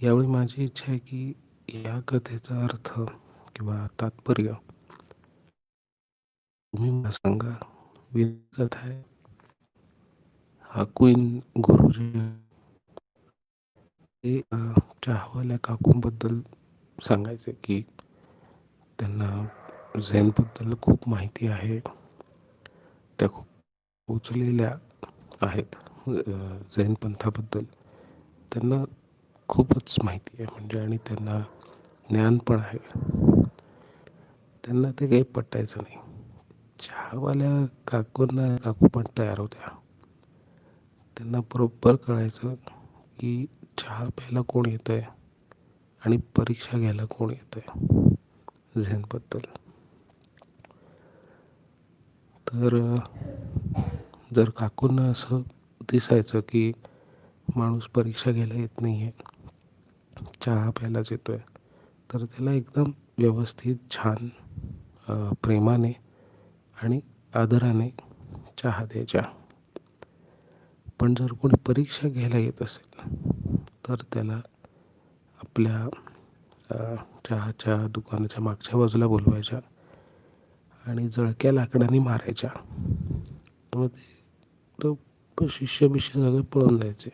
यावेळी माझी इच्छा आहे की या कथेचा अर्थ किंवा तात्पर्य तुम्ही मला सांगा. कथा आहे. हा क्वीन गुरुजी. ते चहावाल्या काकूंबद्दल सांगायचं की त्यांना झेनबद्दल खूप माहिती आहे. त्या खूप पोचलेल्या आहेत. झेन पंथाबद्दल त्यांना खूपच माहिती आहे. म्हणजे आणि त्यांना ज्ञान पण आहे. त्यांना ते काही पटायचं नाही. चहावाल्या काकूंना काकू पण तयार होत्या. त्यांना बरोबर कळायचं की चहा प्यायला कोण येतं आहे आणि परीक्षा घ्यायला कोण येतं आहे झेनबद्दल. तर जर काकूंना असं दिसायचं की माणूस परीक्षा घ्यायला येत नाही आहे चहा प्यायलाच येतो आहे तर त्याला एकदम व्यवस्थित छान प्रेमाने आणि आदराने चहा द्यायच्या पण जर कोणी परीक्षा घ्यायला येत असेल तर त्याला आपल्या चहाच्या दुकानाच्या मागच्या बाजूला बोलवायच्या आणि जळक्या लाकडाने मारायच्या मग ते शिष्य बिष्य सगळे पळून जायचे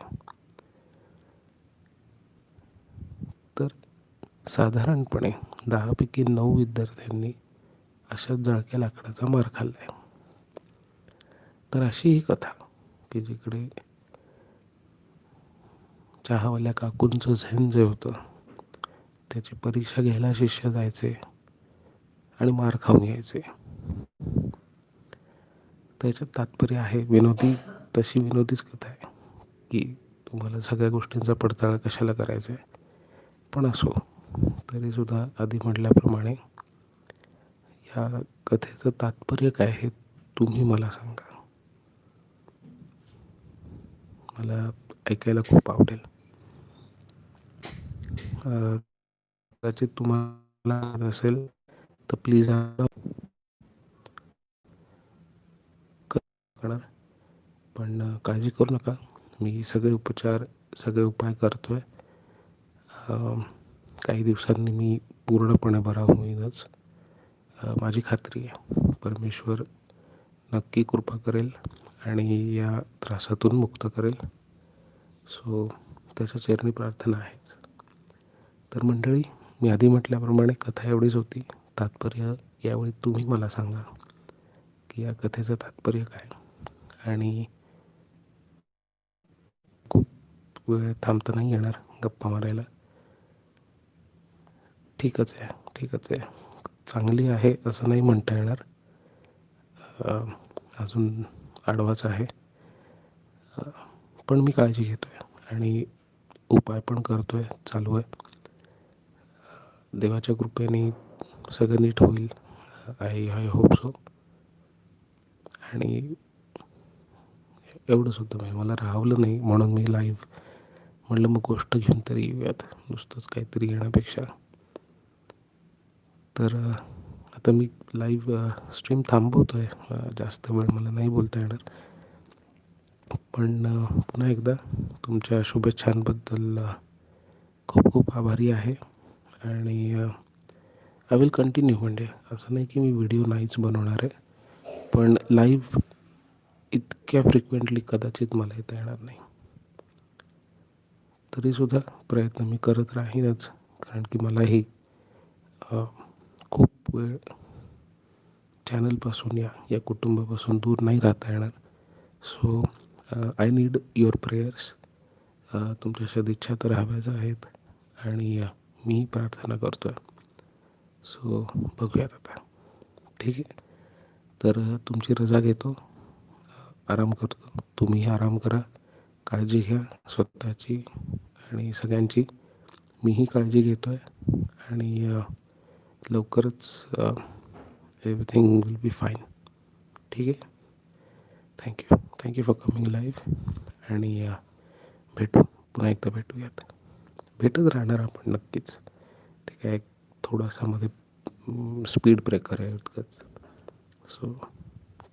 तर साधारणपणे दहापैकी नऊ विद्यार्थ्यांनी अशा जळक्या लाकडाचा मार खाल्ला आहे तर अशी ही कथा की जिकडे चहावाल्या काकूंचं झेन जे होतं त्याची परीक्षा घ्यायला शिष्य जायचे आणि मार खाऊन यायचे. त्याच्यात तात्पर्य आहे विनोदी तशी विनोदीच कथा आहे की तुम्हाला सगळ्या गोष्टींचा पडताळा कशाला करायचा आहे पण असो तरीसुद्धा आधी म्हटल्याप्रमाणे या कथेचं तात्पर्य काय आहे तुम्ही मला सांगा. मला ऐकायला खूप आवडेल. कदाचित तुम्हाला असेल तर प्लीज करणार. पण काळजी करू नका. मी सगळे उपचार सगळे उपाय करतो आहे काही दिवसांनी मी पूर्णपणे बरा होईनच. माझी खात्री आहे. परमेश्वर नक्की कृपा करेल आणि या त्रासातून मुक्त करेल. सो त्याच्या चरणी प्रार्थना आहेच. तर मंडळी मी आधी म्हटल्याप्रमाणे कथा एवढीच होती. तात्पर्य यावेळी तुम्ही मला सांगा की या कथेचं तात्पर्य काय? आणि खूप वेळ थांबता नाही येणार गप्पा मारायला. ठीकच आहे ठीकच आहे. चांगली आहे असं नाही म्हणता येणार. अजून आडवाच आहे. पण मी काळजी घेतो आहे आणि उपाय पण करतो आहे चालू आहे. देवाच्या कृपेने सगळं नीट होईल. आय आय होप सो आणि एवढं सुद्धा म्हणजे मला राहवलं नाही म्हणून मी लाईव्ह म्हटलं मग गोष्ट घेऊन तरी येऊयात. नुसतंच काहीतरी येण्यापेक्षा. तर आता मी लाईव्ह स्ट्रीम थांबवतो आहे जास्त वेळ मला नाही बोलता येणार. पण पुन्हा एकदा तुमच्या शुभेच्छांबद्दल खूप खूप आभारी आहे. आणि आय विल कंटिन्यू म्हणजे असं नाही की मी व्हिडिओ नाहीच बनवणार आहे. पण लाईव्ह इतक्या फ्रिक्वेंटली कदाचित मला येता येणार नाही. तरीसुद्धा प्रयत्न मी करत राहीनच. कारण की मलाही खूप वेळ चॅनलपासून या या कुटुंबापासून दूर नाही राहता येणार. So I need your prayers तुमच्या सदिच्छा तर हव्याच आहेत आणि uh, मी मीही प्रार्थना करतो आहे सो बघूयात आता. ठीक आहे? तर uh, तुमची रजा घेतो. Uh, आराम करतो. तुम्हीही आराम करा. काळजी घ्या स्वतःची आणि सगळ्यांची. मीही काळजी घेतो आहे आणि लवकरच एव्हरीथिंग विल बी फाईन ठीक आहे? Thank you thank you for coming live आणि भेटू. पुन्हा एकदा भेटूयात. भेटत राहणार आपण नक्कीच. ते काय थोडासा मध्ये स्पीड ब्रेकर आहे इतकंच सो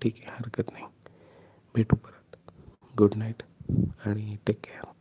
ठीक आहे. हरकत नाही. भेटू परत. गुड नाईट आणि टेक केअर